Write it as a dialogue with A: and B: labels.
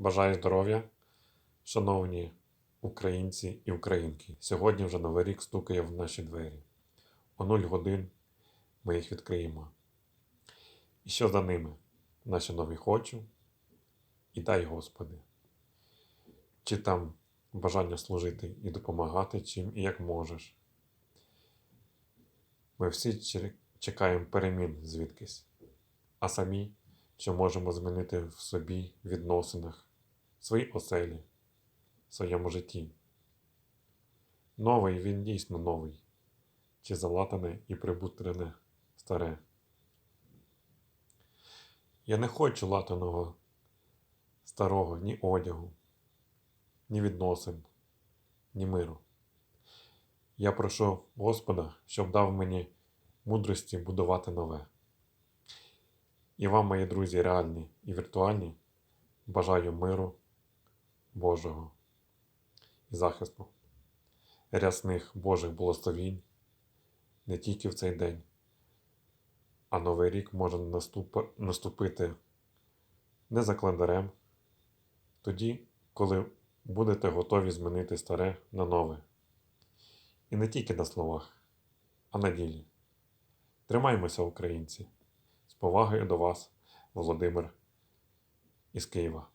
A: Бажаю здоров'я, шановні українці і українки. Сьогодні вже Новий рік стукає в наші двері. О 0 годин ми їх відкриємо. І що за ними? Наші нові хочу і дай Господи. Чи там бажання служити і допомагати чим і як можеш. Ми всі чекаємо перемін звідкись, а самі що можемо змінити в собі, відносинах, в своїй оселі, в своєму житті. Новий він дійсно новий, чи залатане і прибутрене старе. Я не хочу латаного старого ні одягу, ні відносин, ні миру. Я прошу Господа, щоб дав мені мудрості будувати нове. І вам, мої друзі, реальні і віртуальні, бажаю миру Божого і захисту, рясних Божих благословінь не тільки в цей день, а новий рік може наступ- наступити не за календарем, тоді, коли будете готові змінити старе на нове. І не тільки на словах, а на ділі. Тримаймося, українці! З повагою до вас, Володимир із Києва.